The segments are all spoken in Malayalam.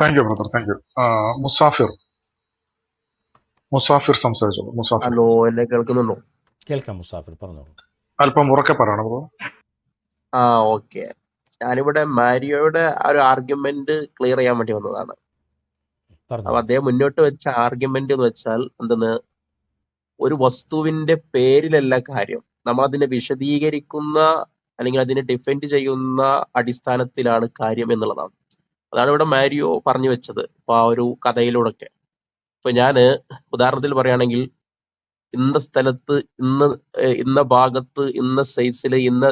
Thank you brother thank you Musafir. Musafir സംസാരിച്ചോളൂ. മുസാഫിർ. ഹലോ എന്നെ കേൾക്കുന്നുണ്ടോ? കേൾക്കാം മുസാഫിർ പറഞ്ഞോളൂ. അല്പം ഉറക്കെ പറയണം ബ്രോ? ആ ഓക്കെ. ഞാനിവിടെ മാരിയോയുടെ ആ ഒരു ആർഗ്യുമെന്റ് ക്ലിയർ ചെയ്യാൻ വേണ്ടി വന്നതാണ്. അപ്പൊ അദ്ദേഹം മുന്നോട്ട് വെച്ച ആർഗ്യുമെന്റ് എന്ന് വെച്ചാൽ എന്തെന്ന്? ഒരു വസ്തുവിന്റെ പേരിലല്ല കാര്യം. നമ്മൾ അതിനെ വിശദീകരിക്കുന്ന അല്ലെങ്കിൽ അതിനെ ഡിഫെൻഡ് ചെയ്യുന്ന അടിസ്ഥാനത്തിലാണ് കാര്യം എന്നുള്ളതാണ്. അതാണ് ഇവിടെ മാരിയോ പറഞ്ഞു വെച്ചത് ഇപ്പൊ ആ ഒരു കഥയിലൂടെയൊക്കെ. ഇപ്പൊ ഞാൻ ഉദാഹരണത്തിൽ പറയുകയാണെങ്കിൽ ഇന്ന സ്ഥലത്ത് ഇന്ന ഇന്ന ഭാഗത്ത് ഇന്ന സൈസിൽ ഇന്ന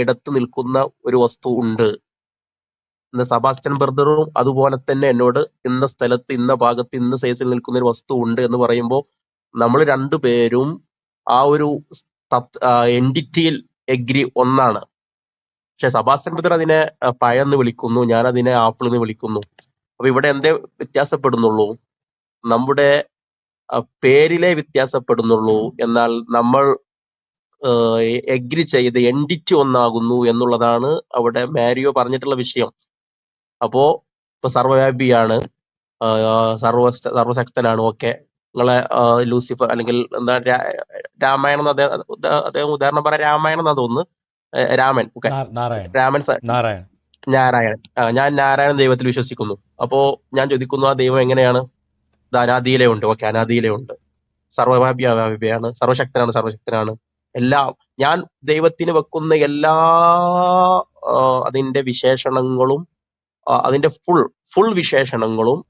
ഇടത്ത് നിൽക്കുന്ന ഒരു വസ്തു ഉണ്ട്. ഇന്ന് സബാസ്റ്റ്യൻ ബർദറും അതുപോലെ തന്നെ എന്നോട് ഇന്ന സ്ഥലത്ത് ഇന്ന ഭാഗത്ത് ഇന്ന സൈസിൽ നിൽക്കുന്ന ഒരു വസ്തു ഉണ്ട് എന്ന് പറയുമ്പോൾ നമ്മൾ രണ്ടുപേരും ആ ഒരു എന്റിറ്റിയിൽ എഗ്രി ഒന്നാണ്. പക്ഷെ സബാസ്റ്റ്യൻ ബ്രദർ അതിനെ പഴം എന്ന് വിളിക്കുന്നു ഞാൻ അതിനെ ആപ്പിൾ എന്ന് വിളിക്കുന്നു. അപ്പൊ ഇവിടെ എന്തേ വ്യത്യാസപ്പെടുന്നുള്ളൂ? നമ്മുടെ പേരിലെ വ്യത്യാസപ്പെടുന്നുള്ളൂ. എന്നാൽ നമ്മൾ എഗ്രി ചെയ്ത് എൻഡിറ്റ് ഒന്നാകുന്നു എന്നുള്ളതാണ് അവിടെ മാരിയോ പറഞ്ഞിട്ടുള്ള വിഷയം. അപ്പോ ഇപ്പൊ സർവവ്യാപിയാണ് സർവ സർവശക്തനാണ്. ഓക്കെ. നിങ്ങളെ ലൂസിഫർ അല്ലെങ്കിൽ എന്താ രാമായണം അദ്ദേഹം അദ്ദേഹം ഉദാഹരണം പറയാം രാമായണം എന്നാ തോന്നുന്നു. രാമൻ. രാമൻ സ- നാരായണൻ. ഞാൻ നാരായണൻ ദൈവത്തിൽ വിശ്വസിക്കുന്നു. അപ്പോ ഞാൻ ചോദിക്കുന്നു ആ ദൈവം എങ്ങനെയാണ്? അനാദിയിലെ ഉണ്ട് ഓക്കെ അനാദിയിലെ ഉണ്ട് സർവവ്യാപിയാണ് സർവശക്തനാണ് സർവശക്തനാണ്. എല്ലാ ഞാൻ ദൈവത്തിന് വെക്കുന്ന എല്ലാ അതിന്റെ വിശേഷണങ്ങളും അതിന്റെ ഫുൾ ഫുൾ വിശേഷണങ്ങളും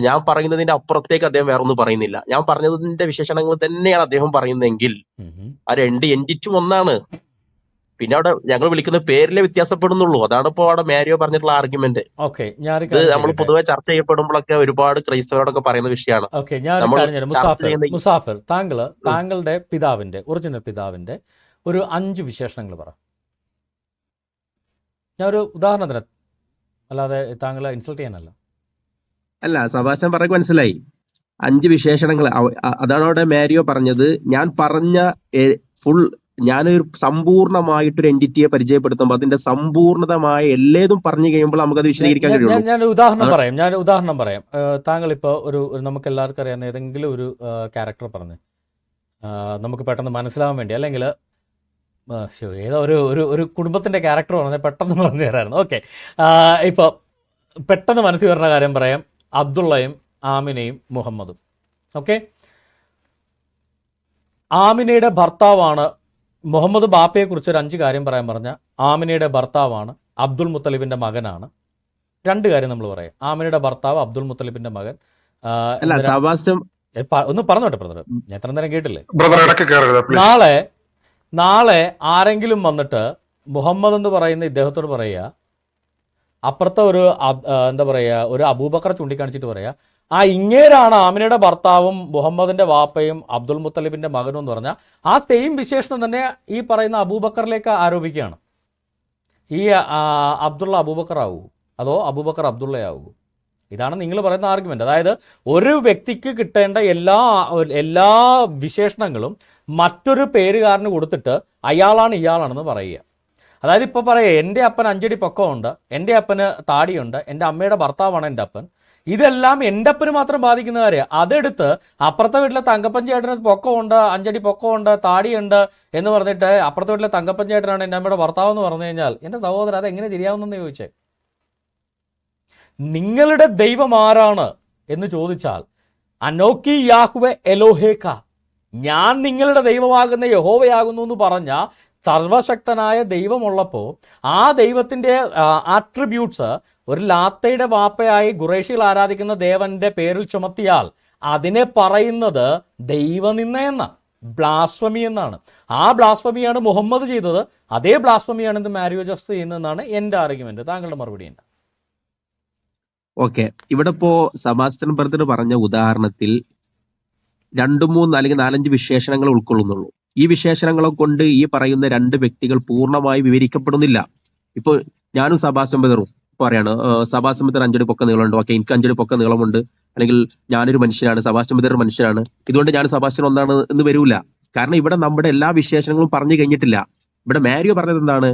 ഞാൻ പറയുന്നതിന്റെ അപ്പുറത്തേക്ക് അദ്ദേഹം വേറെ ഒന്നും പറയുന്നില്ല. ഞാൻ പറഞ്ഞതിന്റെ വിശേഷണങ്ങൾ തന്നെയാണ് അദ്ദേഹം പറയുന്നതെങ്കിൽ. ആ രണ്ട് എൻഡിറ്റും ഒന്നാണ്. പിന്നെ അവിടെ ഞങ്ങൾ വിളിക്കുന്ന പേരിലെ വ്യത്യാസപ്പെടുന്നുള്ളൂ. അതാണ് ഇപ്പോൾ അവിടെ മാരിയോ പറഞ്ഞിട്ടുള്ള ആർഗ്യുമെന്റ് ഓക്കെ ഞാൻ ഇത് നമ്മൾ പൊതുവെ ചർച്ച ചെയ്യപ്പെടുമ്പോഴൊക്കെ ഒരുപാട് ക്രൈസ്തവരോടൊക്കെ പറയുന്ന വിഷയമാണ്. ഓക്കെ ഞാൻ മുസാഫിർ മുസാഫിർ താങ്കൾ താങ്കളുടെ പിതാവിന്റെ ഒറിജിനൽ പിതാവിന്റെ ഒരു അഞ്ച് വിശേഷണങ്ങൾ പറ. ഞാൻ ഒരു ഉദാഹരണത്തിന് അല്ലാതെ താങ്കളെ ഇൻസൾട്ട് ചെയ്യാനല്ല. അല്ല സഭാഷൻ പറയുക മനസ്സിലായി. അഞ്ച് വിശേഷണങ്ങൾ. അതാണ് അവിടെ മാരിയോ പറഞ്ഞത്. ഞാൻ പറഞ്ഞ ഫുൾ ഞാനൊരു സമ്പൂർണമായിട്ടൊരു എന്റിറ്റിയെ പരിചയപ്പെടുത്തുമ്പോൾ അതിന്റെ സമ്പൂർണതമായ എല്ലേതും പറഞ്ഞു കഴിയുമ്പോൾ നമുക്കത് അത് വിശദീകരിക്കാൻ ഞാൻ കഴിയുള്ളൂ ഞാൻ ഉദാഹരണം പറയാം. ഞാൻ ഉദാഹരണം പറയാം. താങ്കൾ ഇപ്പോൾ ഒരു നമുക്ക് എല്ലാവർക്കും അറിയാവുന്ന ഏതെങ്കിലും ഒരു ക്യാരക്ടർ പറഞ്ഞു. നമുക്ക് പെട്ടെന്ന് മനസ്സിലാവാൻ വേണ്ടി. അല്ലെങ്കിൽ ഏതോ ഒരു ഒരു ഒരു കുടുംബത്തിന്റെ ക്യാരക്ടർ പറഞ്ഞാൽ പെട്ടെന്ന് പറഞ്ഞു തരായിരുന്നു. ഓക്കെ. ഇപ്പോൾ പെട്ടെന്ന് മനസ്സിൽ വരുന്ന കാര്യം പറയാം. അബ്ദുള്ളയും ആമിനയും മുഹമ്മദും. ഓക്കെ? ആമിനയുടെ ഭർത്താവാണ് മുഹമ്മദ് ബാപ്പയെ കുറിച്ച് ഒരു അഞ്ച് കാര്യം പറയാൻ പറഞ്ഞ ആമിനയുടെ ഭർത്താവാണ് അബ്ദുൾ മുത്തലിബിന്റെ മകനാണ്. രണ്ട് കാര്യം നമ്മൾ പറയാം. ആമിനയുടെ ഭർത്താവ് അബ്ദുൾ മുത്തലിബിന്റെ മകൻ അല്ല സഭാസ്റ്റം ഒന്ന് പറഞ്ഞോട്ടെ ബ്രദർ ഞാൻ എത്ര നേരം കേട്ടില്ലേ? നാളെ നാളെ ആരെങ്കിലും വന്നിട്ട് മുഹമ്മദ് എന്ന് പറയുന്ന ഇദ്ദേഹത്തോട് പറയുക അപ്പുറത്തെ ഒരു എന്താ പറയുക ഒരു അബൂബക്കർ ചൂണ്ടിക്കാണിച്ചിട്ട് പറയുക ആ ഇങ്ങേരാണ് ആമിനയുടെ ഭർത്താവും മുഹമ്മദിന്റെ വാപ്പയും അബ്ദുൽ മുത്തലിബിന്റെ മകനും എന്ന് പറഞ്ഞാൽ ആ സെയിം വിശേഷണം തന്നെ ഈ പറയുന്ന അബൂബക്കറിലേക്ക് ആരോപിക്കുകയാണ്. ഈ അബ്ദുള്ള അബൂബക്കർ ആവൂ അതോ അബൂബക്കർ അബ്ദുള്ളയാവൂ? ഇതാണ് നിങ്ങൾ പറയുന്ന ആർഗ്യുമെന്റ് അതായത് ഒരു വ്യക്തിക്ക് കിട്ടേണ്ട എല്ലാ എല്ലാ വിശേഷണങ്ങളും മറ്റൊരു പേരുകാരന് കൊടുത്തിട്ട് അയാളാണ് ഇയാളാണെന്ന് പറയുക. അതായത് ഇപ്പോൾ പറയുക എന്റെ അപ്പൻ അഞ്ചടി പൊക്കമുണ്ട് എന്റെ അപ്പന് താടിയുണ്ട് എന്റെ അമ്മയുടെ ഭർത്താവാണ് എന്റെ അപ്പൻ ഇതെല്ലാം എന്റെ അപ്പന് മാത്രം ബാധിക്കുന്ന കാര്യം. അതെടുത്ത് അപ്പുറത്തെ വീട്ടിലെ തങ്കപ്പൻ ചേട്ടന് പൊക്കമുണ്ട് അഞ്ചടി പൊക്കമുണ്ട് താടിയുണ്ട് എന്ന് പറഞ്ഞിട്ട് അപ്പുറത്തെ വീട്ടിലെ തങ്കപ്പൻ ചേട്ടനാണ് എന്റെ അമ്മയുടെ ഭർത്താവ് എന്ന് പറഞ്ഞു കഴിഞ്ഞാൽ എന്റെ സഹോദരൻ അത് എങ്ങനെ തിരിയാവുന്നെന്ന് ചോദിച്ചേ. നിങ്ങളുടെ ദൈവം ആരാണ് എന്ന് ചോദിച്ചാൽ അനോക്കി യാഹുവെ എലോഹേക്ക. ഞാൻ നിങ്ങളുടെ ദൈവമാകുന്ന യഹോവയാകുന്നു എന്ന് പറഞ്ഞ സർവശക്തനായ ദൈവമുള്ളപ്പോൾ ആ ദൈവത്തിന്റെ ആട്രിബ്യൂട്ട്സ് ഒരു ലാത്തയുടെ വാപ്പയായി ഖുറേഷികൾ ആരാധിക്കുന്ന ദേവന്റെ പേരിൽ ചുമത്തിയാൽ അതിനെ പറയുന്നത് ദൈവനിന്ന എന്ന ബ്ലാസ്വമി എന്നാണ്. ആ ബ്ലാസ്വമിയാണ് മുഹമ്മദ് ചെയ്തത്. അതേ ബ്ലാസ്വമിയാണ് ഇത് മാരിയോ ജസ്റ്റ് ചെയ്യുന്നതെന്നാണ് എന്റെ ആർഗ്യുമെന്റ് താങ്കളുടെ മറുപടി എന്താ? ഓക്കെ. ഇവിടെ ഇപ്പോ സബാസ്റ്റ്യൻ ബ്രദർ പറഞ്ഞ ഉദാഹരണത്തിൽ രണ്ടു മൂന്ന് അല്ലെങ്കിൽ നാലഞ്ച് വിശേഷണങ്ങൾ ഉൾക്കൊള്ളുന്നുള്ളൂ. ഈ വിശേഷണങ്ങളെ കൊണ്ട് ഈ പറയുന്ന രണ്ട് വ്യക്തികൾ പൂർണമായി വിവരിക്കപ്പെടുന്നില്ല. ഇപ്പൊ ഞാനും ബ്രദറും പറയാണ് ഏഹ് സബാസ്റ്റ്യൻ അഞ്ചടി പൊക്ക നീളമുണ്ട്. ഓക്കെ എനിക്ക് അഞ്ചടി പൊക്ക നീളമുണ്ട്. അല്ലെങ്കിൽ ഞാനൊരു മനുഷ്യനാണ് ഒരു മനുഷ്യനാണ്. ഇതുകൊണ്ട് ഞാൻ സബാസ്റ്റ്യൻ ഒന്നാണ് എന്ന് വരൂല. കാരണം ഇവിടെ നമ്മുടെ എല്ലാ വിശേഷണങ്ങളും പറഞ്ഞു കഴിഞ്ഞിട്ടില്ല. ഇവിടെ മാരിയോ പറഞ്ഞത് എന്താണ്?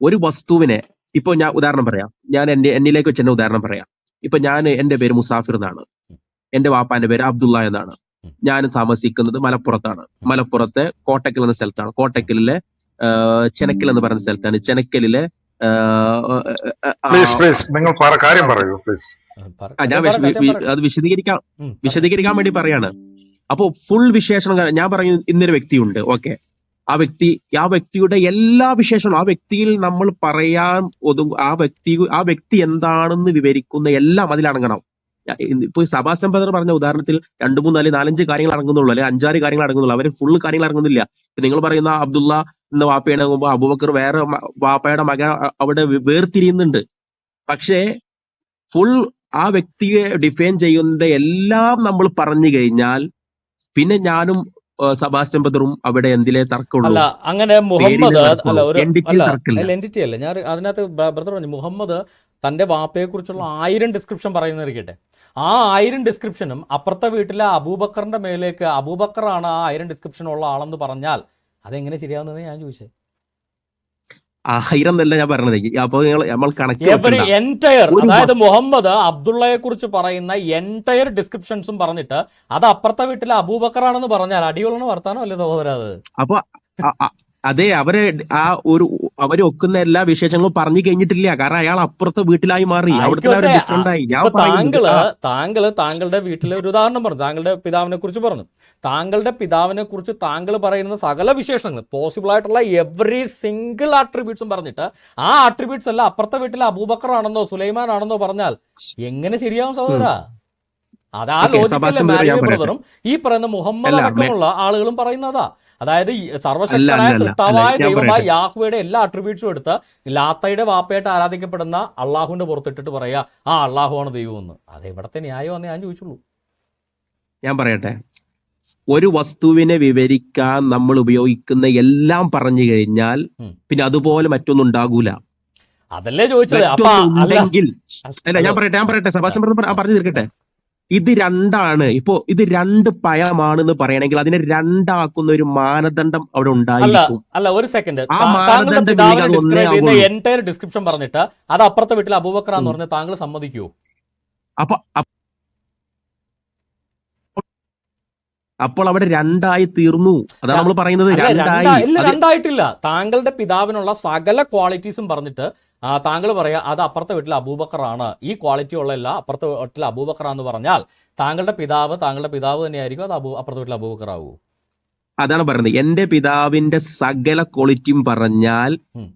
ഒരു വസ്തുവിനെ ഇപ്പൊ ഞാൻ ഉദാഹരണം പറയാം. ഞാൻ എന്റെ എന്നിലേക്ക് വെച്ച് ഉദാഹരണം പറയാം. ഇപ്പൊ ഞാൻ എന്റെ പേര് മുസാഫിർ എന്നാണ്. എന്റെ വാപ്പാന്റെ പേര് അബ്ദുള്ള എന്നാണ്. ഞാൻ താമസിക്കുന്നത് മലപ്പുറത്താണ്. മലപ്പുറത്തെ കോട്ടക്കൽ എന്ന സ്ഥലത്താണ്. കോട്ടക്കലിലെ ചെനക്കൽ എന്ന് പറയുന്ന സ്ഥലത്താണ്. ചെനക്കലിലെ പ്ലീസ് പ്ലീസ് നിങ്ങൾ കാര്യം പറയൂ പ്ലീസ് ഞാൻ. അത് വിശദീകരിക്കാൻ വിശദീകരിക്കാൻ വേണ്ടി പറയാണ്. അപ്പോ ഫുൾ വിശേഷണം ഞാൻ പറയുന്ന ഇന്നൊരു വ്യക്തിയുണ്ട് ഓക്കെ ആ വ്യക്തി ആ വ്യക്തിയുടെ എല്ലാ വിശേഷണം ആ വ്യക്തിയിൽ നമ്മൾ പറയാൻ ഒതുങ്ങും ആ വ്യക്തി ആ വ്യക്തി എന്താണെന്ന് വിവരിക്കുന്ന എല്ലാം അതിലടങ്ങണം. ഞാ- ഇന്ന് ഇപ്പൊ സബാസ്റ്റൻ ബദർ പറഞ്ഞ ഉദാഹരണത്തിൽ രണ്ട് മൂന്ന് നാല് നാലഞ്ച് കാര്യങ്ങൾ അടങ്ങുന്നുള്ളൂ അല്ലെങ്കിൽ അഞ്ചാറ് കാര്യങ്ങൾ അടങ്ങുന്നുള്ളൂ. അവർ ഫുള്ള് കാര്യങ്ങൾ അടങ്ങുന്നില്ല. ഇപ്പൊ നിങ്ങൾ പറയുന്ന അബ്ദുള്ള എന്ന വാപ്പയുടെ മുമ്പ് അബുബക്കർ വേറെ വാപ്പയുടെ മകൻ അവിടെ വേർതിരിയുന്നുണ്ട്. പക്ഷേ ഫുൾ ആ വ്യക്തിയെ ഡിഫൈൻ ചെയ്യുന്ന എല്ലാം നമ്മൾ പറഞ്ഞു കഴിഞ്ഞാൽ പിന്നെ ഞാനും ബദറും അവിടെ എന്തിലേ തർക്കമുള്ളൂ? അങ്ങനെ മുഹമ്മദ് അല്ല ഒരു അല്ല എന്റിറ്റി അല്ല ഞാൻ അതിനകത്ത് ബ്രദർ പറഞ്ഞു മുഹമ്മദ് തന്റെ വാപ്പയെക്കുറിച്ചുള്ള ആയിരം ഡിസ്ക്രിപ്ഷൻ പറയുന്നിരിക്കട്ടെ ആ ആയിരം ഡിസ്ക്രിപ്ഷനും അപ്പുറത്തെ വീട്ടിലെ അബൂബക്കറിന്റെ മേലേക്ക് അബൂബക്കറാണ് ആ ആയിരം ഡിസ്ക്രിപ്ഷൻ ഉള്ള ആളെന്ന് പറഞ്ഞാൽ അതെങ്ങനെ ശരിയാവുന്നത് ഞാൻ ചോദിച്ചത് ആയിരം എന്നല്ല ഞാൻ പറഞ്ഞത്. നിങ്ങൾ നമ്മൾ കണക്ക്. എന്റയർ അതായത് മുഹമ്മദ് അബ്ദുള്ളയെ കുറിച്ച് പറയുന്ന എന്റയർ ഡിസ്ക്രിപ്ഷൻസും പറഞ്ഞിട്ട് അത് അപ്പുറത്തെ വീട്ടിലെ അബൂബക്കറാണെന്ന് പറഞ്ഞാൽ അടിയുള്ള വർത്താനം അല്ലേ സഹോദര അത്? അപ്പൊ അതെ അവരെ ആ ഒരു അവർ ഒക്കുന്ന എല്ലാ വിശേഷങ്ങളും പറഞ്ഞു കഴിഞ്ഞിട്ടില്ല. കാരണം അയാൾ അപ്പുറത്തെ വീട്ടിലായി മാറി. അവിടുത്തെ ആയിക്കോട്ടെ. ഡിഫറെന്റ് ആയി. ഞാൻ താങ്കൾ താങ്കൾ താങ്കളുടെ വീട്ടിലെ ഒരു ഉദാഹരണം പറഞ്ഞു. താങ്കളുടെ പിതാവിനെ കുറിച്ച് പറഞ്ഞു. താങ്കളുടെ പിതാവിനെ കുറിച്ച് താങ്കൾ പറയുന്ന സകല വിശേഷങ്ങൾ പോസിബിൾ ആയിട്ടുള്ള എവറി സിംഗിൾ ആട്രിബ്യൂട്ട്സും പറഞ്ഞിട്ട് ആ ആട്രിബ്യൂട്ട്സ് എല്ലാം അപ്പുറത്തെ വീട്ടിലെ അബൂബക്കർ ആണെന്നോ സുലൈമാൻ ആണെന്നോ പറഞ്ഞാൽ എങ്ങനെ ശരിയാവും സഹോദര? അത് ആ ബ്രദറും? ഈ പറയുന്ന മുഹമ്മദ് അടക്കമുള്ള ആളുകളും പറയുന്നതാ. അതായത് സർവശക്തനായ സൃഷ്ടാവായ ദൈവമായ യാഹുവയുടെ എല്ലാ അട്രിബ്യൂട്ട്സും എടുത്ത് ലാത്തയുടെ വാപ്പയായിട്ട് ആരാധിക്കപ്പെടുന്ന അള്ളാഹുവിന്റെ പുറത്തിട്ടിട്ട് പറയാ ആ അള്ളാഹുവാണ് എന്ന് അത് ന്യായം ന്യായമാണെന്ന് ഞാൻ ചോദിച്ചുള്ളൂ. ഞാൻ പറയട്ടെ. ഒരു വസ്തുവിനെ വിവരിക്കാൻ നമ്മൾ ഉപയോഗിക്കുന്ന എല്ലാം പറഞ്ഞു കഴിഞ്ഞാൽ പിന്നെ അതുപോലെ മറ്റൊന്നും ഉണ്ടാകൂല. അതല്ലേ ചോദിച്ചത്. അല്ല. ഞാൻ പറയട്ടെ ഞാൻ പറയട്ടെ. സഭാഷൻ പറഞ്ഞു തീർക്കട്ടെ. ഇത് രണ്ടാണ്. ഇപ്പോ ഇത് രണ്ട് പയമാണെന്ന് പറയണമെങ്കിൽ അതിനെ രണ്ടാക്കുന്ന ഒരു മാനദണ്ഡം അവിടെ ഉണ്ടായിരിക്കും. അല്ല ഒരു സെക്കൻഡ് ആ മാനദണ്ഡം. എന്റയർ ഡിസ്ക്രിപ്ഷൻ പറഞ്ഞിട്ട് അത് അപ്പുറത്തെ വീട്ടിൽ അബൂബക്കർ എന്ന് പറഞ്ഞ താങ്കൾ സമ്മതിക്കൂ. അപ്പൊ അപ്പോൾ അവിടെ രണ്ടായി തീർന്നു. അതാണ് നമ്മൾ പറയുന്നത് രണ്ടായി. രണ്ടായിട്ടില്ല. താങ്കളുടെ പിതാവിനുള്ള സകല ക്വാളിറ്റീസും പറഞ്ഞിട്ട് താങ്കൾ പറയാ അത് അപ്പുറത്തെ വീട്ടിൽ അബൂബക്കറാണ്. ഈ ക്വാളിറ്റി ഉള്ള എല്ലാം അപ്പുറത്തെ വീട്ടിൽ അബൂബക്കറാന്ന് പറഞ്ഞാൽ താങ്കളുടെ പിതാവ് താങ്കളുടെ പിതാവ് തന്നെയായിരിക്കും അത് അബൂ അപ്പുറത്തെ വീട്ടിൽ അബൂബക്കർ ആവൂ അതാണ് പറയുന്നത് എന്റെ പിതാവിന്റെ സകല ക്വാളിറ്റിയും പറഞ്ഞാൽ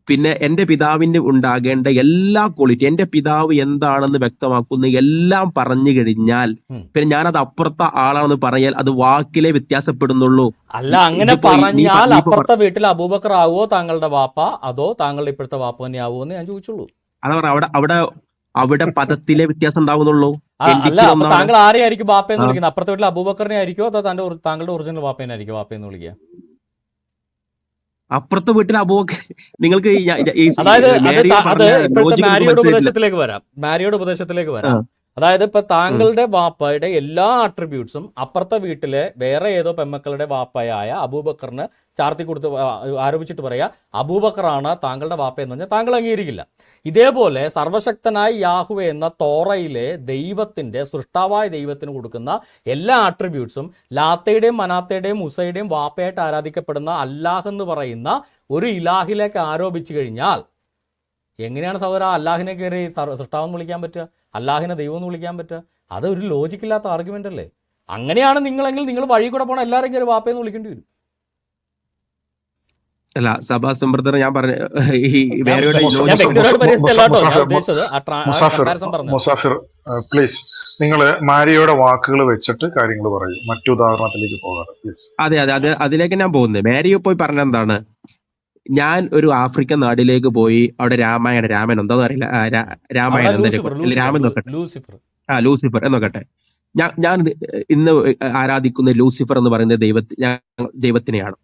പിന്നെ എന്റെ പിതാവിന്റെ ഉണ്ടാകേണ്ട എല്ലാ ക്വാളിറ്റി എന്റെ പിതാവ് എന്താണെന്ന് വ്യക്തമാക്കുന്ന എല്ലാം പറഞ്ഞു കഴിഞ്ഞാൽ പിന്നെ ഞാനത് അപ്പുറത്തെ ആളാണെന്ന് പറഞ്ഞാൽ അത് വാക്കിലെ വ്യത്യാസപ്പെടുന്നുള്ളൂ. അല്ല അങ്ങനെ പറഞ്ഞാൽ അപ്പുറത്തെ വീട്ടിൽ അബൂബക്കർ ആവോ താങ്കളുടെ വാപ്പ? അതോ താങ്കളുടെ ഇപ്പോഴത്തെ വാപ്പ തന്നെ ആവോ എന്ന് ഞാൻ ചോദിച്ചുള്ളൂ. അതാ പറഞ്ഞ അവിടെ അവിടെ അവിടെ പദത്തിലെ വ്യത്യാസം ഉണ്ടാവുന്നുള്ളൂ. അല്ല അപ്പൊ താങ്കൾ ആരെയായിരിക്കും ബാപ്പയെന്ന് എന്ന് വിളിക്കുന്നത്? അപ്പുറത്തെ വീട്ടിൽ അബൂബക്കറിനെ ആയിരിക്കോ അതോ തന്റെ താങ്കളുടെ ഒറിജിനൽ ബാപ്പേനായിരിക്കും ബാപ്പയെന്ന് വിളിക്കുക? അപ്പുറത്തെ വീട്ടിൽ അബൂബക്കർ നിങ്ങൾക്ക് അതായത് അത് ഇപ്പോഴത്തെ മാരിയുടെ ഉപദേശത്തിലേക്ക് വരാം. മാരിയുടെ ഉപദേശത്തിലേക്ക് വരാം. അതായത് ഇപ്പൊ താങ്കളുടെ വാപ്പയുടെ എല്ലാ ആട്രിബ്യൂട്ട്സും അപ്പുറത്തെ വീട്ടിലെ വേറെ ഏതോ പെമ്മക്കളുടെ വാപ്പയായ അബൂബക്കറിന് ചാർത്തി കൊടുത്ത് ആരോപിച്ചിട്ട് പറയാ അബൂബക്കറാണ് താങ്കളുടെ വാപ്പ എന്ന് പറഞ്ഞാൽ താങ്കൾ അംഗീകരിക്കില്ല. ഇതേപോലെ സർവശക്തനായ യാഹുവ എന്ന തോറയിലെ ദൈവത്തിന്റെ സൃഷ്ടാവായ ദൈവത്തിന് കൊടുക്കുന്ന എല്ലാ ആട്രിബ്യൂട്ട്സും ലാത്തയുടെയും മനാത്തയുടെയും മുസയുടെയും വാപ്പയായിട്ട് ആരാധിക്കപ്പെടുന്ന അല്ലാഹ് എന്ന് പറയുന്ന ഒരു ഇലാഹിലേക്ക് ആരോപിച്ചു കഴിഞ്ഞാൽ എങ്ങനെയാണ് സഹോദര അല്ലാഹിനെ കയറി സൃഷ്ടാവെന്ന് വിളിക്കാൻ പറ്റുക? അല്ലാഹിനെ ദൈവം എന്ന് വിളിക്കാൻ പറ്റുക? അത് ഒരു ലോജിക്കില്ലാത്ത ആർഗ്യുമെന്റ് അല്ലേ? അങ്ങനെയാണ് നിങ്ങളെങ്കിൽ നിങ്ങൾ വഴി കൂടെ പോകണം എല്ലാവരും കയറി വാപ്പയെന്ന് വിളിക്കേണ്ടി വരും. അല്ല സഭാ ബ്രദർ ഞാൻ പറഞ്ഞു ഈ മേരിയുടെ പ്ലീസ് നിങ്ങൾ മാരിയയുടെ വാക്കുകൾ വെച്ചിട്ട് കാര്യങ്ങൾ പറയും. മറ്റു ഉദാഹരണത്തിലേക്ക് പോകാറ് പ്ലീസ് അതെ അതെ അത് അതിലേക്ക് ഞാൻ പോകുന്നത്. മേരിയോ പോയി പറഞ്ഞ എന്താണ്? ഞാൻ ഒരു ആഫ്രിക്കൻ നാടിലേക്ക് പോയി അവിടെ രാമായണ രാമൻ എന്താന്ന് അറിയില്ല രാമായണ എന്തായാലും രാമൻ നോക്കട്ടെ. ലൂസിഫർ. ആ ലൂസിഫർ എന്നൊക്കട്ടെ. ഞാൻ ഞാൻ ഇന്ന് ആരാധിക്കുന്ന ലൂസിഫർ എന്ന് പറയുന്ന ദൈവത്തി ഞാൻ ദൈവത്തിനെയാണ്.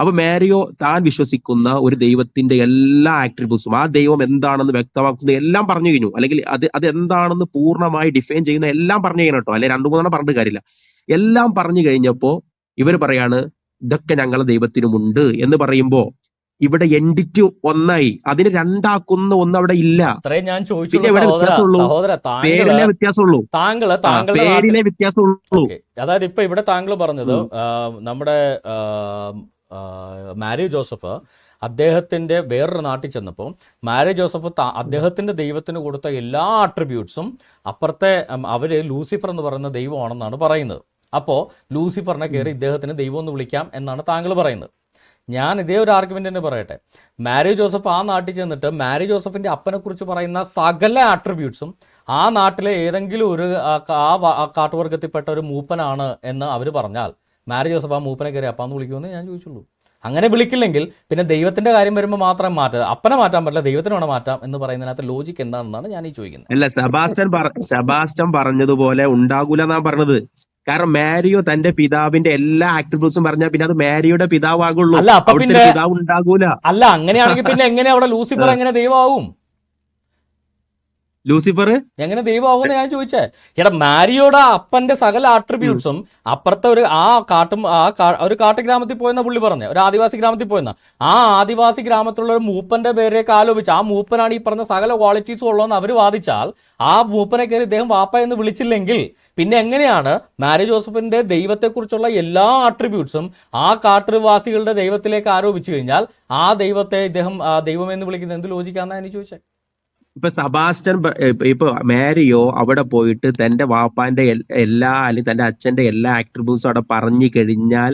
അപ്പൊ മാരിയോ താൻ വിശ്വസിക്കുന്ന ഒരു ദൈവത്തിന്റെ എല്ലാ ആട്രിബ്യൂട്ട്സും ആ ദൈവം എന്താണെന്ന് വ്യക്തമാക്കുന്ന എല്ലാം പറഞ്ഞു കഴിഞ്ഞു. അല്ലെങ്കിൽ അത് അത് എന്താണെന്ന് പൂർണമായി ഡിഫൈൻ ചെയ്യുന്ന എല്ലാം പറഞ്ഞു കഴിഞ്ഞു കേട്ടോ. അല്ലെ രണ്ടു മൂന്നെണ്ണം പറഞ്ഞിട്ട് കാര്യമില്ല. എല്ലാം പറഞ്ഞു കഴിഞ്ഞപ്പോ ഇവർ പറയാണ് ഇതൊക്കെ ഞങ്ങളെ ദൈവത്തിനുമുണ്ട് എന്ന് പറയുമ്പോ ഇവിടെ എൻഡിറ്റ് ഒന്നായി. അതിന് രണ്ടാക്കുന്ന ഒന്നും അവിടെ ഇല്ല. ഞാൻ പിന്നെ ഇവിടെ വ്യത്യാസമുള്ളൂ. പേരിലെ വ്യത്യാസമുള്ളൂ. താങ്കൾ പേരിലെ വ്യത്യാസമുള്ളൂ. അതായത് ഇപ്പൊ ഇവിടെ താങ്കൾ പറഞ്ഞത് നമ്മുടെ മാരി ജോസഫ് അദ്ദേഹത്തിന്റെ വേറൊരു നാട്ടിൽ ചെന്നപ്പോൾ മാരി ജോസഫ് അദ്ദേഹത്തിന്റെ ദൈവത്തിന് കൊടുത്ത എല്ലാ ആട്രിബ്യൂട്ട്സും അപ്പുറത്തെ അവർ ലൂസിഫർ എന്ന് പറയുന്ന ദൈവമാണെന്നാണ് പറയുന്നത്. അപ്പോൾ ലൂസിഫറിനെ കയറി ഇദ്ദേഹത്തിന് ദൈവം എന്ന് വിളിക്കാം എന്നാണ് താങ്കൾ പറയുന്നത്. ഞാൻ ഇതേ ഒരു ആർഗ്യുമെന്റ് തന്നെ പറയട്ടെ. മാരി ജോസഫ് ആ നാട്ടിൽ ചെന്നിട്ട് മാരി ജോസഫിന്റെ അപ്പനെ കുറിച്ച് പറയുന്ന സകല ആട്രിബ്യൂട്ട്സും ആ നാട്ടിലെ ഏതെങ്കിലും ഒരു ആ കാട്ടുവർഗത്തിൽപ്പെട്ട ഒരു മൂപ്പനാണ് എന്ന് അവർ പറഞ്ഞാൽ മാരി ജോസഫ് ആ മൂപ്പനെ കയറി അപ്പാന്ന് വിളിക്കുമെന്ന് ഞാൻ ചോദിച്ചുള്ളൂ. അങ്ങനെ വിളിക്കില്ലെങ്കിൽ പിന്നെ ദൈവത്തിന്റെ കാര്യം വരുമ്പോൾ മാത്രം മാറ്റുക അപ്പനെ മാറ്റാൻ പറ്റില്ല ദൈവത്തിന് മാറ്റാം എന്ന് പറയുന്നതിനകത്ത് ലോജിക്ക് എന്താണെന്നാണ് ഞാൻ ഈ ചോദിക്കുന്നത്. അല്ല സെബാസ്റ്റൻ സെബാസ്റ്റൻ പറഞ്ഞതുപോലെ ഉണ്ടാകൂല എന്നാ പറഞ്ഞത്? കാരണം മാരിയോ തന്റെ പിതാവിന്റെ എല്ലാ ആക്ടിവിറ്റീസും പറഞ്ഞാൽ പിന്നെ അത് മാരിയുടെ പിതാവാകുള്ളൂ. അല്ല, അപ്പൊ അവിടുത്തെ പിതാവ് ഉണ്ടാകൂല. അല്ല അങ്ങനെയാണെങ്കിൽ പിന്നെ എങ്ങനെ അവിടെ ലൂസിഫർ എങ്ങനെ ദൈവമാവും? ലൂസിഫർ? എങ്ങനെ ദൈവമാകുന്ന ഞാൻ ചോദിച്ചേ. എടാ മാരിയോടെ അപ്പന്റെ സകല ആട്രിബ്യൂട്ട്സും അപ്പുറത്തെ ഒരു ആ കാട്ടും ആ ഒരു കാട്ടു ഗ്രാമത്തിൽ പോയെന്ന പുള്ളി പറഞ്ഞ. ഒരു ആദിവാസി ഗ്രാമത്തിൽ പോയെന്ന. ആ ആദിവാസി ഗ്രാമത്തിലുള്ള ഒരു മൂപ്പന്റെ പേരേക്ക് ആലോപിച്ച് ആ മൂപ്പനാണ് ഈ പറഞ്ഞ സകല ക്വാളിറ്റീസും ഉള്ളതെന്ന് അവർ വാദിച്ചാൽ ആ മൂപ്പനെ കയറി ഇദ്ദേഹം വാപ്പ എന്ന് വിളിച്ചില്ലെങ്കിൽ പിന്നെ എങ്ങനെയാണ് മാരി ജോസഫിന്റെ ദൈവത്തെക്കുറിച്ചുള്ള എല്ലാ ആട്രിബ്യൂട്ട്സും ആ കാട്ടുവാസികളുടെ ദൈവത്തിലേക്ക് ആരോപിച്ചു കഴിഞ്ഞാൽ ആ ദൈവത്തെ ഇദ്ദേഹം ദൈവമെന്ന് ദൈവം എന്ന് വിളിക്കുന്നത് എന്ത് ലോജിക്കാന്നാണ് എനിക്ക് ചോദിച്ചത് ഇപ്പൊ സബാസ്റ്റൻ ഇപ്പൊ- മാരിയോ അവിടെ പോയിട്ട് തന്റെ വാപ്പാന്റെ എല്ലാ അല്ലെങ്കിൽ തന്റെ അച്ഛന്റെ എല്ലാ ആക്ട്രിബ്യൂസും അവിടെ പറഞ്ഞു കഴിഞ്ഞാൽ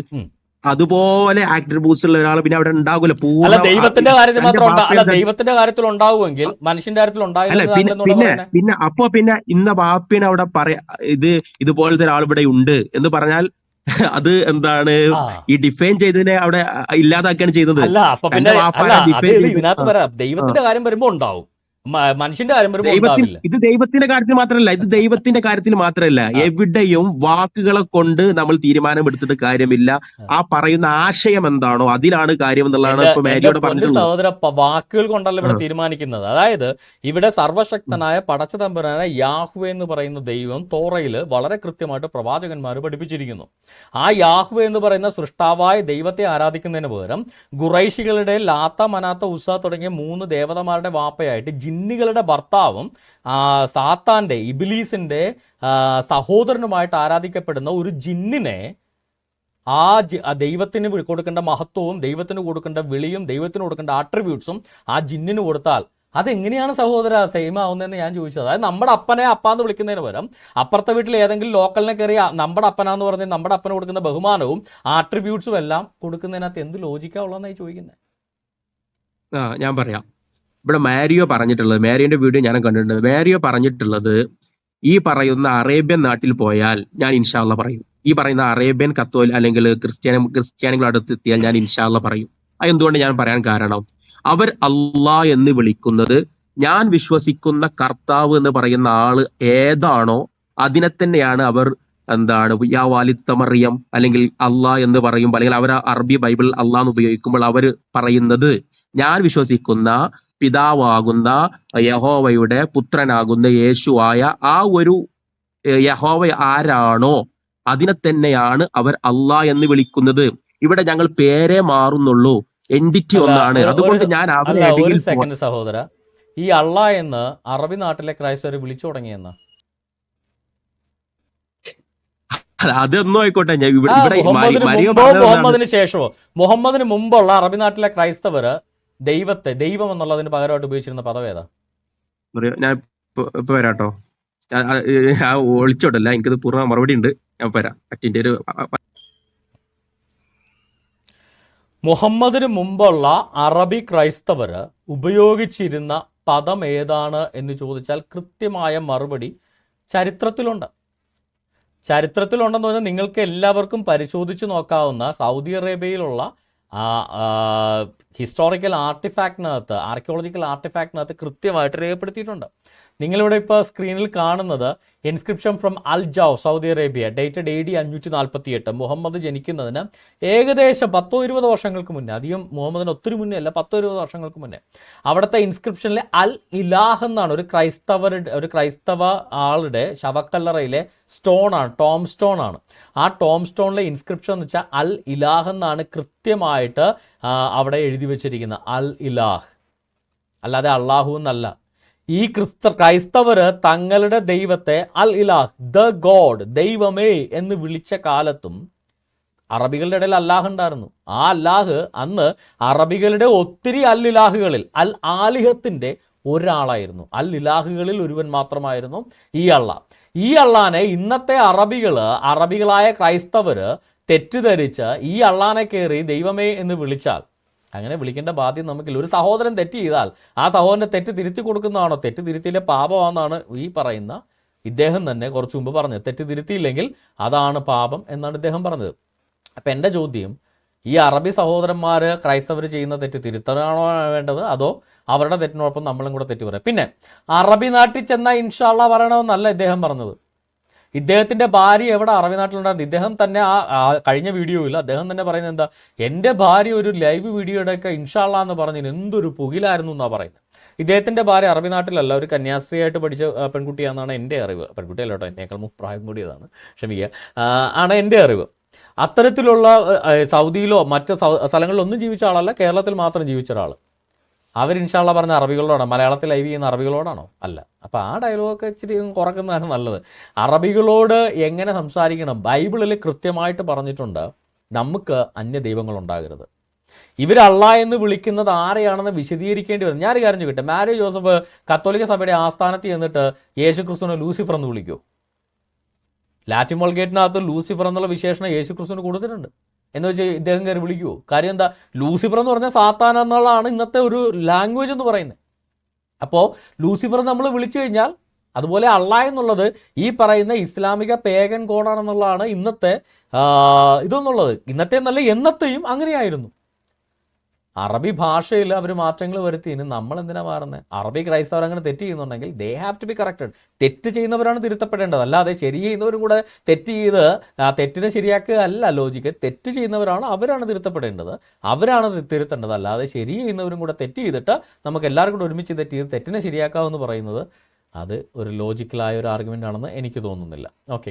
അതുപോലെ ആക്ട്രിബ്യൂസ് ഉള്ള ഒരാൾ പിന്നെ അവിടെ ഉണ്ടാകില്ല പൂർണ ദൈവത്തിന്റെ കാര്യത്തിൽ മാത്രം ദൈവത്തിന്റെ കാര്യത്തിൽ ഉണ്ടാവുമെങ്കിൽ മനുഷ്യന്റെ കാര്യത്തിൽ അല്ല പിന്നെ പിന്നെ അപ്പൊ പിന്നെ ഇന്ന വാപ്പിനെ അവിടെ പറയാ ഇത് ഇതുപോലത്തെ ഒരാൾ ഇവിടെ ഉണ്ട് എന്ന് പറഞ്ഞാൽ അത് എന്താണ് ഈ ഡിഫൈൻ ചെയ്തതിനെ അവിടെ ഇല്ലാതാക്കാണ് ചെയ്തത് അല്ല അപ്പൊ പിന്നെ ഇതിനകത്ത്. ദൈവത്തിന്റെ കാര്യം വരുമ്പോ ഉണ്ടാവും. മനുഷ്യന്റെ കാര്യം വരുമ്പോൾ ഇത് ദൈവത്തിന്റെ കാര്യത്തിൽ മാത്രമല്ല ഇത് ദൈവത്തിന്റെ കാര്യത്തിൽ മാത്രമല്ല എവിടെയും വാക്കുകളെ കൊണ്ട് നമ്മൾ തീരുമാനം എടുത്തിട്ട് കാര്യമില്ല. ആ. പറയുന്ന ആശയം എന്താണോ അതിലാണ് കാര്യം എന്നുള്ളതാണ് ഇപ്പൊ മേരിയോട് പറഞ്ഞത് സഹോദര വാക്കുകൾ കൊണ്ടല്ല ഇവിടെ തീരുമാനിക്കുന്നത്. അതായത് ഇവിടെ സർവശക്തനായ പടച്ച തമ്പുരാനായ യാഹുവെ എന്ന് പറയുന്ന ദൈവം തോറയിൽ വളരെ കൃത്യമായിട്ട് പ്രവാചകന്മാർ പഠിപ്പിച്ചിരിക്കുന്നു. ആ യാഹുവെ എന്ന് പറയുന്ന സൃഷ്ടാവായ ദൈവത്തെ ആരാധിക്കുന്നതിന് പകരം ഗുറൈഷികളുടെ ലാത്ത മനാത്ത ഉസ തുടങ്ങിയ മൂന്ന് ദേവതമാരുടെ വാപ്പയായിട്ട് ജിന്നുകളുടെ ഭർത്താവും സാത്താന്റെ ഇബിലീസിന്റെ സഹോദരനുമായിട്ട് ആരാധിക്കപ്പെടുന്ന ഒരു ജിന്നിനെ ആ ദൈവത്തിന് കൊടുക്കേണ്ട മഹത്വവും ദൈവത്തിന് കൊടുക്കേണ്ട വിളിയും ദൈവത്തിന് കൊടുക്കേണ്ട ആട്രിബ്യൂട്ട്സും ആ ജിന്നിന് കൊടുത്താൽ അതെങ്ങനെയാണ് സഹോദര സെയിം ആവുന്നതെന്ന് ഞാൻ ചോദിച്ചത്. അതായത് നമ്മുടെ അപ്പനെ അപ്പാന്ന് വിളിക്കുന്നതിന് പകരം അപ്പുറത്തെ വീട്ടിൽ ഏതെങ്കിലും ലോക്കലിനെ കയറി നമ്മുടെ അപ്പനാന്ന് പറഞ്ഞ് നമ്മുടെ അപ്പന് കൊടുക്കുന്ന ബഹുമാനവും ആട്രിബ്യൂട്ട്സും എല്ലാം കൊടുക്കുന്നതിനകത്ത് എന്ത് ലോജിക്കാ ഉള്ളതെന്നായി ചോദിക്കുന്നത് ഞാൻ പറയാം. ഇവിടെ മാരിയോ പറഞ്ഞിട്ടുള്ളത് മാരിയോന്റെ വീഡിയോ ഞാൻ കണ്ടിട്ടുണ്ട്. മാരിയോ പറഞ്ഞിട്ടുള്ളത് ഈ പറയുന്ന അറേബ്യൻ നാട്ടിൽ പോയാൽ ഞാൻ ഇൻഷാല്ല പറയും. ഈ പറയുന്ന അറേബ്യൻ കത്തോൽ അല്ലെങ്കിൽ ക്രിസ്ത്യാനി അടുത്ത് എത്തിയാൽ ഞാൻ ഇൻഷാല്ല പറയും. അത് എന്തുകൊണ്ട് ഞാൻ പറയാൻ കാരണം? അവർ അള്ളാ എന്ന് വിളിക്കുന്നത് ഞാൻ വിശ്വസിക്കുന്ന കർത്താവ് എന്ന് പറയുന്ന ആൾ ഏതാണോ അതിനെ തന്നെയാണ് അവർ എന്താണ് യാ വാലിത്തമറിയം അല്ലെങ്കിൽ അള്ളാ എന്ന് പറയുമ്പോൾ അല്ലെങ്കിൽ അവർ അറബി ബൈബിൾ അള്ളാന്ന് ഉപയോഗിക്കുമ്പോൾ അവർ പറയുന്നത് ഞാൻ വിശ്വസിക്കുന്ന പിതാവാകുന്ന യഹോവയുടെ പുത്രനാകുന്ന യേശുവായ ആ ഒരു യഹോവ ആരാണോ? അതിനെ തന്നെയാണ് അവർ അള്ളാ എന്ന് വിളിക്കുന്നത്. ഇവിടെ ഞങ്ങൾ പേരെ മാറുന്നുള്ളൂ. എൻഡിറ്റി ഒന്നാണ്. അതുകൊണ്ട് ഞാൻ ഒരു സെക്കൻഡ് സഹോദര. ഈ അള്ള എന്ന് അറബി നാട്ടിലെ ക്രൈസ്തവർ വിളിച്ചു തുടങ്ങിയെന്ന്? അതൊന്നും ആയിക്കോട്ടെ. ഞാൻ ഇവിടെ മുഹമ്മദിന് ശേഷമോ? മുഹമ്മദിന് മുമ്പുള്ള അറബി നാട്ടിലെ ക്രൈസ്തവര് ദൈവത്തെ ദൈവം എന്നുള്ളതിന് പകരമായിട്ട് ഉപയോഗിച്ചിരുന്ന പദം ഏതാ? ഞാൻ ഇപ്പൊ വരാട്ടോ. ഒളിച്ചോട്ടല്ല എനിക്കത് പൂർണ മറുപടി ഉണ്ട്. ഞാൻ വരാം. അറ്റിന്റെ ഒരു മുഹമ്മദിന് മുമ്പുള്ള അറബി ക്രൈസ്തവര് ഉപയോഗിച്ചിരുന്ന പദം ഏതാണ് എന്ന് ചോദിച്ചാൽ കൃത്യമായ മറുപടി ചരിത്രത്തിലുണ്ട്. ചരിത്രത്തിലുണ്ടെന്ന് പറഞ്ഞാൽ നിങ്ങൾക്ക് എല്ലാവർക്കും പരിശോധിച്ച് നോക്കാവുന്ന സൗദി അറേബ്യയിലുള്ള ഹിസ്റ്റോറിക്കൽ ആർട്ടിഫാക്റ്റിനകത്ത് ആർക്കിയോളജിക്കൽ ആർട്ടിഫാക്റ്റിനകത്ത് കൃത്യമായിട്ട് രേഖപ്പെടുത്തിയിട്ടുണ്ട്. നിങ്ങളിവിടെ ഇപ്പോൾ സ്ക്രീനിൽ കാണുന്നത് inscription from Al Jawf Saudi Arabia dated A D അഞ്ഞൂറ്റി നാൽപ്പത്തി എട്ട് മുഹമ്മദ് ജനിക്കുന്നതിന് ഏകദേശം പത്തോ ഇരുപത് വർഷങ്ങൾക്ക് മുന്നേ അധികം മുഹമ്മദിന് ഒത്തിരി മുന്നേ അല്ല പത്തോ ഇരുപത് വർഷങ്ങൾക്ക് മുന്നേ അവിടുത്തെ ഇൻസ്ക്രിപ്ഷനിൽ അൽ ഇലാഹ് എന്നാണ് ഒരു ക്രൈസ്തവരുടെ ഒരു ക്രൈസ്തവ ആളുടെ ശവക്കല്ലറയിലെ സ്റ്റോൺ ആണ് ടോം സ്റ്റോൺ ആണ്. ആ ടോം സ്റ്റോണിലെ ഇൻസ്ക്രിപ്ഷൻ എന്ന് വെച്ചാൽ അൽ ഇലാഹ് എന്നാണ് കൃത്യമായിട്ട് അവിടെ എഴുതി വെച്ചിരിക്കുന്നത് അൽ ഇലാഹ്. അല്ലാതെ അള്ളാഹു എന്നല്ല. ഈ ക്രിസ്ത ക്രൈസ്തവർ തങ്ങളുടെ ദൈവത്തെ അൽ ഇലാഹ് ദ ഗോഡ് ദൈവമേ എന്ന് വിളിച്ച കാലത്തും അറബികളുടെ ഇടയിൽ അല്ലാഹ് ഉണ്ടായിരുന്നു. ആ അല്ലാഹ് അന്ന് അറബികളുടെ ഒത്തിരി അൽ ഇലാഹുകളിൽ അൽ ആലിഹത്തിന്റെ ഒരാളായിരുന്നു. അൽ ഇലാഹുകളിൽ ഒരുവൻ മാത്രമായിരുന്നു ഈ അള്ള ഈ അള്ളാനെ ഇന്നത്തെ അറബികൾ അറബികളായ ക്രൈസ്തവർ തെറ്റിദ്ധരിച്ച് ഈ അള്ളാനെ കയറി ദൈവമേ എന്ന് വിളിച്ചാൽ അങ്ങനെ വിളിക്കേണ്ട ബാധ്യത നമുക്കില്ല. ഒരു സഹോദരൻ തെറ്റ് ചെയ്താൽ ആ സഹോദരനെ തെറ്റ് തിരുത്തി കൊടുക്കുന്നതാണോ? തെറ്റ് തിരുത്തിയിലെ പാപമാണെന്നാണ് ഈ പറയുന്ന ഇദ്ദേഹം തന്നെ കുറച്ചു മുമ്പ് പറഞ്ഞത്. തെറ്റ് തിരുത്തിയില്ലെങ്കിൽ അതാണ് പാപം എന്നാണ് ഇദ്ദേഹം പറഞ്ഞത്. അപ്പം എന്റെ ചോദ്യം ഈ അറബി സഹോദരന്മാർ ക്രൈസ്തവർ ചെയ്യുന്ന തെറ്റ് തിരുത്തലാണോ വേണ്ടത്? അതോ അവരുടെ തെറ്റിനോടൊപ്പം നമ്മളും കൂടെ തെറ്റ് പറയാം? പിന്നെ അറബി നാട്ടിൽ ചെന്നാൽ ഇൻഷാള്ള പറയണമെന്നല്ല ഇദ്ദേഹം പറഞ്ഞത്. ഇദ്ദേഹത്തിന്റെ ഭാര്യ എവിടെ അറബി നാട്ടിലുണ്ടായിരുന്നു? ഇദ്ദേഹം തന്നെ ആ കഴിഞ്ഞ വീഡിയോയിൽ അദ്ദേഹം തന്നെ പറയുന്നത് എന്താ? എന്റെ ഭാര്യ ഒരു ലൈവ് വീഡിയോയുടെ ഒക്കെ ഇൻഷാള്ള എന്ന് പറഞ്ഞതിന് എന്തൊരു പുകിലായിരുന്നു എന്നാ പറയുന്നത്? ഇദ്ദേഹത്തിന്റെ ഭാര്യ അറബി നാട്ടിലല്ല ഒരു കന്യാസ്ത്രീയായിട്ട് പഠിച്ച പെൺകുട്ടിയാണെന്നാണ് എന്റെ അറിവ്. പെൺകുട്ടിയല്ല കേട്ടോ എന്നേക്കാൾ മുപ്രായം പ്രായം കൂടിയതാണ് ക്ഷമിക്കുക. ആണ് എന്റെ അറിവ്. അത്തരത്തിലുള്ള സൗദിയിലോ മറ്റ് സ്ഥലങ്ങളിലൊന്നും ജീവിച്ച ആളല്ല കേരളത്തിൽ മാത്രം ജീവിച്ച ഒരാൾ അവർ ഇൻഷാള്ള പറഞ്ഞ അറബികളോടാണ്? മലയാളത്തിൽ ലൈവ് ചെയ്യുന്ന അറബികളോടാണോ? അല്ല. അപ്പോൾ ആ ഡയലോഗൊക്കെ ഇച്ചിരി കുറക്കുന്നതാണ് നല്ലത്. അറബികളോട് എങ്ങനെ സംസാരിക്കണം? ബൈബിളിൽ കൃത്യമായിട്ട് പറഞ്ഞിട്ടുണ്ട് നമുക്ക് അന്യ ദൈവങ്ങൾ ഉണ്ടാകരുത്. ഇവർ എന്ന് വിളിക്കുന്നത് ആരെയാണെന്ന് വിശദീകരിക്കേണ്ടി വരും. ഞാനൊരു കാര്യം ചോദിക്കട്ടെ? മാരി ജോസഫ് കത്തോലിക്ക സഭയുടെ ആസ്ഥാനത്ത് ചെന്നിട്ട് യേശു ക്രിസ്തുവിനെ ലൂസിഫർ എന്ന് വിളിക്കൂ. ലാറ്റിൻ വൾഗേറ്റിനകത്ത് ലൂസിഫർ എന്നുള്ള വിശേഷണം യേശു ക്രിസ്തുവിന് കൊടുത്തിട്ടുണ്ട്. എന്ന് വെച്ചാൽ ഇദ്ദേഹം കയറി വിളിക്കുമോ കാര്യം എന്താ? ലൂസിഫർ എന്ന് പറഞ്ഞാൽ സാത്താൻ എന്നുള്ളതാണ് ഇന്നത്തെ ഒരു ലാംഗ്വേജ് എന്ന് പറയുന്നത്. അപ്പോൾ ലൂസിഫർ നമ്മൾ വിളിച്ചു കഴിഞ്ഞാൽ അതുപോലെ അള്ള എന്നുള്ളത് ഈ പറയുന്ന ഇസ്ലാമിക പേഗൻ കോഡാണെന്നുള്ളതാണ് ഇന്നത്തെ ഇതെന്നുള്ളത്. ഇന്നത്തെ എന്നല്ല എന്നത്തെയും അങ്ങനെയായിരുന്നു. അറബി ഭാഷയിൽ അവർ മാറ്റങ്ങൾ വരുത്തി. ഇനി നമ്മൾ എന്തിനാ മാറുന്നത് അറബി ക്രൈസ്തവർ അങ്ങനെ തെറ്റ് ചെയ്യുന്നുണ്ടെങ്കിൽ they have to be corrected തെറ്റ് ചെയ്യുന്നവരാണ് തിരുത്തപ്പെടേണ്ടത്. അല്ലാതെ ശരി ചെയ്യുന്നവരും കൂടെ തെറ്റ് ചെയ്ത് ആ തെറ്റിനെ ശരിയാക്കുക അല്ല ലോജിക്ക് തെറ്റ് ചെയ്യുന്നവരാണ് അവരാണ് തിരുത്തപ്പെടേണ്ടത്. അവരാണ് തിരുത്തേണ്ടത്. അല്ലാതെ ശരി ചെയ്യുന്നവരും കൂടെ തെറ്റ് ചെയ്തിട്ട് നമുക്ക് എല്ലാവർക്കും കൂടെ ഒരുമിച്ച് തെറ്റ് ചെയ്ത് തെറ്റിനെ ശരിയാക്കാമെന്ന് പറയുന്നത് അത് ഒരു ലോജിക്കലായ ഒരു ആർഗ്യുമെന്റ് ആണെന്ന് എനിക്ക് തോന്നുന്നില്ല. ഓക്കെ